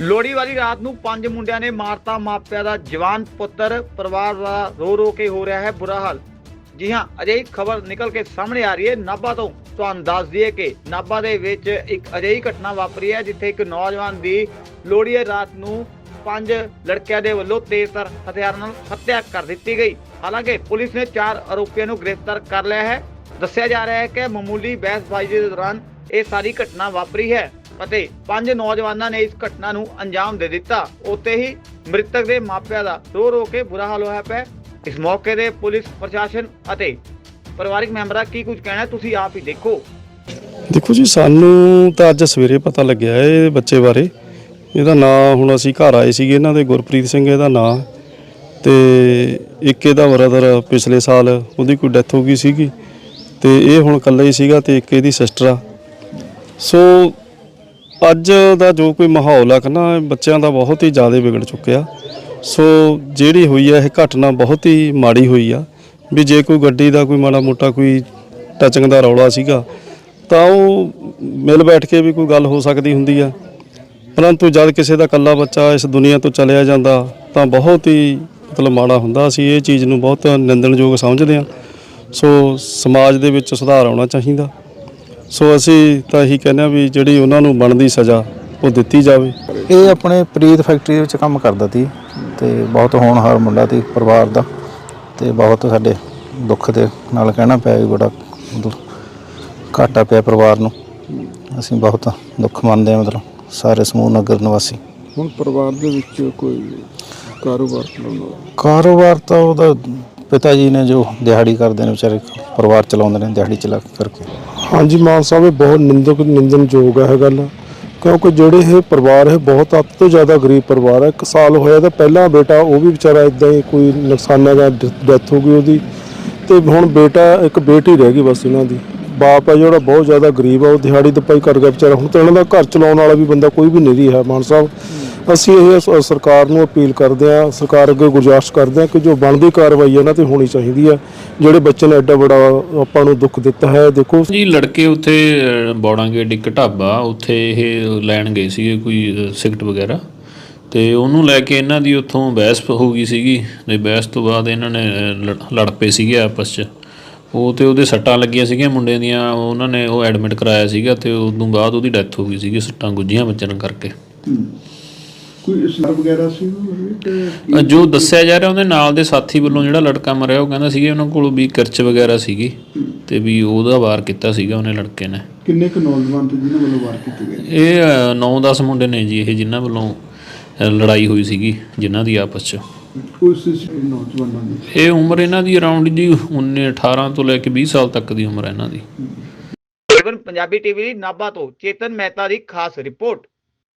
ਲੋਹੜੀ ਵਾਲੀ ਰਾਤ ਨੂੰ ਪੰਜ ਮੁੰਡਿਆਂ ਨੇ ਮਾਰਤਾ ਮਾਪਿਆਂ ਦਾ ਜਵਾਨ ਪੁੱਤਰ, ਪਰਿਵਾਰ ਦਾ ਰੋ ਰੋ ਕੇ ਹੋ ਰਿਹਾ ਹੈ ਬੁਰਾ ਹਾਲ। ਜੀ ਹਾਂ, ਅਜਿਹੀ ਖਬਰ ਨਿਕਲ ਕੇ ਸਾਹਮਣੇ ਆ ਰਹੀ ਹੈ। ਨਾਭਾ ਤੋਂ ਤੁਹਾਨੂੰ ਦੱਸ ਦਈਏ ਕਿ ਨਾਭਾ ਦੇ ਵਿੱਚ ਇੱਕ ਅਜਿਹੀ ਘਟਨਾ ਵਾਪਰੀ ਹੈ, ਜਿੱਥੇ ਇੱਕ ਨੌਜਵਾਨ ਦੀ ਲੋਹੜੀ ਦੀ ਰਾਤ ਨੂੰ ਪੰਜ ਲੜਕਿਆਂ ਦੇ ਵੱਲੋਂ ਤੇਜ਼ਧਾਰ ਹਥਿਆਰਾਂ ਨਾਲ ਹੱਤਿਆ ਕਰ ਦਿੱਤੀ ਗਈ। ਹਾਲਾਂਕਿ ਪੁਲਿਸ ਨੇ ਚਾਰ ਆਰੋਪੀਆਂ ਨੂੰ ਗ੍ਰਿਫਤਾਰ ਕਰ ਲਿਆ ਹੈ। ਦੱਸਿਆ ਜਾ ਰਿਹਾ ਹੈ ਕਿ ਮਾਮੂਲੀ ਬਹਿਸਬਾਜ਼ੀ ਦੇ ਦੌਰਾਨ ਇਹ ਸਾਰੀ ਘਟਨਾ ਵਾਪਰੀ ਹੈ। ਅਤੇ ਪੰਜ ਨੌਜਵਾਨਾਂ ਨੇ ਇਸ ਘਟਨਾ ਨੂੰ ਅੰਜਾਮ ਦੇ ਦਿੱਤਾ। ਉੱਤੇ ਹੀ ਮ੍ਰਿਤਕ ਦੇ ਮਾਪਿਆਂ ਦਾ ਰੋ ਰੋ ਕੇ ਬੁਰਾ ਹਾਲ ਹੋਇਆ ਪਿਆ। ਇਸ ਮੌਕੇ ਤੇ ਪੁਲਿਸ ਪ੍ਰਸ਼ਾਸਨ ਅਤੇ ਪਰਿਵਾਰਕ ਮੈਂਬਰਾਂ ਕੀ ਕੁਝ ਕਹਿਣਾ ਤੁਸੀਂ ਆਪ ਹੀ ਦੇਖੋ। ਦੇਖੋ ਜੀ, ਸਾਨੂੰ ਤਾਂ ਅੱਜ ਸਵੇਰੇ ਪਤਾ ਲੱਗਿਆ ਇਹ ਬੱਚੇ ਬਾਰੇ। ਇਹਦਾ ਨਾਂ ਹੁਣ ਅਸੀਂ ਘਰ ਆਏ ਸੀਗੇ, ਇਹਨਾਂ ਦੇ ਗੁਰਪ੍ਰੀਤ ਸਿੰਘ ਇਹਦਾ ਨਾਂ। ਤੇ ਇੱਕ ਇਹਦਾ ਬ੍ਰਦਰ ਪਿਛਲੇ ਸਾਲ ਉਹਦੀ ਕੋਈ ਡੈਥ ਹੋ ਗਈ ਸੀਗੀ। ਤੇ ਇਹ ਹੁਣ ਇਕੱਲਾ ਹੀ ਸੀਗਾ ਤੇ ਇੱਕ ਇਹਦੀ ਸਿਸਟਰ ਆ। ਸੋ ਅੱਜ ਦਾ ਜੋ ਕੋਈ ਮਾਹੌਲ ਆ ਨਾ ਬੱਚਿਆਂ ਦਾ ਬਹੁਤ ਹੀ ਜ਼ਿਆਦਾ ਵਿਗੜ ਚੁੱਕਿਆ। ਸੋ ਜਿਹੜੀ ਹੋਈ ਆ, ਇਹ ਘਟਨਾ ਬਹੁਤ ਹੀ ਮਾੜੀ ਹੋਈ ਆ। ਵੀ ਜੇ ਕੋਈ ਗੱਡੀ ਦਾ ਕੋਈ ਮਾੜਾ ਮੋਟਾ ਕੋਈ ਟਚਿੰਗ ਦਾ ਰੌਲਾ ਸੀਗਾ, ਤਾਂ ਉਹ ਮਿਲ ਬੈਠ ਕੇ ਵੀ ਕੋਈ ਗੱਲ ਹੋ ਸਕਦੀ ਹੁੰਦੀ ਆ। ਪਰੰਤੂ ਜਦ ਕਿਸੇ ਦਾ ਇਕੱਲਾ ਬੱਚਾ ਇਸ ਦੁਨੀਆ ਤੋਂ ਚਲਿਆ ਜਾਂਦਾ, ਤਾਂ ਬਹੁਤ ਹੀ ਮਤਲਬ ਮਾੜਾ ਹੁੰਦਾ। ਅਸੀਂ ਇਹ ਚੀਜ਼ ਨੂੰ ਬਹੁਤ ਨਿੰਦਣਯੋਗ ਸਮਝਦੇ ਹਾਂ। ਸੋ ਸਮਾਜ ਦੇ ਵਿੱਚ ਸੁਧਾਰ ਆਉਣਾ ਚਾਹੀਦਾ। ਸੋ ਅਸੀਂ ਤਾਂ ਇਹੀ ਕਹਿੰਦੇ ਹਾਂ ਵੀ ਜਿਹੜੀ ਉਹਨਾਂ ਨੂੰ ਬਣਦੀ ਸਜ਼ਾ ਉਹ ਦਿੱਤੀ ਜਾਵੇ। ਇਹ ਆਪਣੇ ਪ੍ਰੀਤ ਫੈਕਟਰੀ ਵਿੱਚ ਕੰਮ ਕਰਦਾ ਸੀ ਤੇ ਬਹੁਤ ਹੋਣਹਾਰ ਮੁੰਡਾ ਸੀ ਪਰਿਵਾਰ ਦਾ ਤੇ ਬਹੁਤ ਸਾਡੇ ਦੁੱਖ ਦੇ ਨਾਲ ਕਹਿਣਾ ਪਿਆ ਵੀ ਬੜਾ ਮਤਲਬ ਘਾਟਾ ਪਿਆ ਪਰਿਵਾਰ ਨੂੰ। ਅਸੀਂ ਬਹੁਤ ਦੁੱਖ ਮੰਨਦੇ ਹਾਂ ਮਤਲਬ ਸਾਰੇ ਸਮੂਹ ਨਗਰ ਨਿਵਾਸੀ। ਹੁਣ ਪਰਿਵਾਰ ਦੇ ਵਿੱਚ ਕੋਈ ਕਾਰੋਬਾਰ ਚਲਾਉਣਾ ਕਾਰੋਬਾਰ ਤਾਂ ਉਹਦਾ ਪਿਤਾ ਜੀ ਨੇ ਜੋ ਦਿਹਾੜੀ ਕਰਦੇ ਨੇ ਵਿਚਾਰੇ, ਪਰਿਵਾਰ ਚਲਾਉਂਦੇ ਨੇ ਦਿਹਾੜੀ ਚਲਾ ਕਰਕੇ। ਹਾਂਜੀ, ਮਾਨ ਸਾਹਿਬ, ਇਹ ਬਹੁਤ ਨਿੰਦਕ, ਨਿੰਦਨਯੋਗ ਹੈ ਗੱਲ। ਕਿਉਂਕਿ ਜਿਹੜੇ ਇਹ ਪਰਿਵਾਰ ਹੈ, ਬਹੁਤ ਅੱਤ ਤੋਂ ਜ਼ਿਆਦਾ ਗਰੀਬ ਪਰਿਵਾਰ ਹੈ। ਇੱਕ ਸਾਲ ਹੋਇਆ ਤਾਂ ਪਹਿਲਾਂ ਬੇਟਾ, ਉਹ ਵੀ ਵਿਚਾਰਾ ਇਦਾਂ ਹੀ ਕੋਈ ਨੁਕਸਾਨਾਂ ਦਾ ਡੈਥ ਹੋ ਗਈ ਉਹਦੀ। ਤੇ ਹੁਣ ਬੇਟਾ, ਇੱਕ ਬੇਟੀ ਰਹਿ ਗਈ ਬਸ ਇਹਨਾਂ ਦੀ। ਬਾਪ ਹੈ ਜਿਹੜਾ ਬਹੁਤ ਜ਼ਿਆਦਾ ਗਰੀਬ ਆ ਉਹ ਦਿਹਾੜੀ ਦਪਾਈ ਕਰ ਗਿਆ ਵਿਚਾਰਾ। ਹੁਣ ਤਾਂ ਇਹਨਾਂ ਦਾ ਘਰ ਚਲਾਉਣ ਵਾਲਾ ਵੀ ਬੰਦਾ ਕੋਈ ਵੀ ਨਹੀਂ ਰਿਹਾ, ਮਾਨ ਸਾਹਿਬ। ਅਸੀਂ ਇਹ ਸ- ਸਰਕਾਰ ਨੂੰ ਅਪੀਲ ਕਰਦੇ ਹਾਂ ਸਰਕਾਰ ਅੱਗੇ ਗੁਜ਼ਾਰਿਸ਼ ਕਰਦੇ ਹਾਂ ਕਿ ਜੋ ਬਣਦੀ ਕਾਰਵਾਈ ਹੈ ਇਹਨਾਂ ਤੇ ਹੋਣੀ ਚਾਹੀਦੀ ਹੈ ਜਿਹੜੇ ਬੱਚੇ ਨੇ ਐਡਾ ਬੜਾ ਆਪਾਂ ਨੂੰ ਦੁੱਖ ਦਿੱਤਾ ਹੈ ਦੇਖੋ। ਜੀ ਲੜਕੇ ਉੱਥੇ ਅਹ, ਬੌੜਾਂਗੇਟ ਇੱਕ ਢਾਬਾ ਉੱਥੇ ਇਹ ਲੈਣ ਗਏ ਸੀਗੇ ਕੋਈ ਅਹ, ਸਿਗਰਟ ਵਗੈਰਾ। ਤੇ ਉਹਨੂੰ ਲੈ ਕੇ ਇਹਨਾਂ ਦੀ ਉੱਥੋਂ ਬਹਿਸ ਹੋ ਗਈ ਸੀਗੀ ਤੇ ਬਹਿਸ ਤੋਂ ਬਾਅਦ ਇਹਨਾਂ ਨੇ ਅਹ, ਲੜ- ਲੜ ਪਏ ਸੀਗੇ ਆਪਸ 'ਚ। ਉਹ ਤੇ ਉਹਦੇ ਸੱਟਾਂ ਲੱਗੀਆਂ ਸੀਗੀਆਂ ਮੁੰਡੇ ਦੀਆਂ ਉਹਨਾਂ ਨੇ ਉਹ ਐਡਮਿਟ ਕਰਾਇਆ ਸੀਗਾ ਤੇ ਉਸ ਤੋਂ ਬਾਅਦ ਉਹਦੀ ਡੈਥ ਹੋ ਗਈ ਸੀਗੀ ਸੱਟਾਂ ਗੁੱਝੀਆਂ ਵੱਜਣ ਕਰਕੇ। ਕੋਈ ਇਸਲਾਮ ਵਗੈਰਾ ਸੀ ਉਹ ਕਿ ਅਹ, ਜੋ ਦੱਸਿਆ ਜਾ ਰਿਹਾ ਉਹਦੇ ਨਾਲ ਦੇ ਸਾਥੀ ਵੱਲੋਂ ਜਿਹੜਾ ਲੜਕਾ ਮਰਿਆ ਉਹ ਕਹਿੰਦਾ ਸੀਗਾ ਉਹਨਾਂ ਕੋਲ ਵੀ ਕਿਰਚ ਵਗੈਰਾ ਸੀਗੀ ਤੇ ਵੀ ਉਹਦਾ ਵਾਰ ਕੀਤਾ ਸੀਗਾ ਉਹਨੇ ਲੜਕੇ ਨੇ। ਕਿੰਨੇ ਕੁ ਨੌਜਵਾਨ ਤੇ ਜਿਨ੍ਹਾਂ ਵੱਲੋਂ ਵਾਰ ਕੀਤੇ ਗਏ? ਇਹ 9-10 ਮੁੰਡੇ ਨੇ ਜੀ ਇਹ ਜਿਨ੍ਹਾਂ ਵੱਲੋਂ ਲੜਾਈ ਹੋਈ ਸੀਗੀ ਜਿਨ੍ਹਾਂ ਦੀ ਆਪਸ 'ਚ। ਨੌਜਵਾਨਾਂ ਦੀ ਇਹ ਉਮਰ ਇਹਨਾਂ ਦੀ ਅਰਾਊਂਡ ਜੀ 19 18 ਤੋਂ ਲੈ ਕੇ 20 ਸਾਲ ਤੱਕ ਦੀ ਉਮਰ ਹੈ ਇਹਨਾਂ ਦੀ। ਪੰਜਾਬੀ ਟੀਵੀ ਲਈ ਨਾਭਾ ਤੋਂ ਚੇਤਨ ਮਹਿਤਾ ਦੀ ਖਾਸ ਰਿਪੋਰਟ।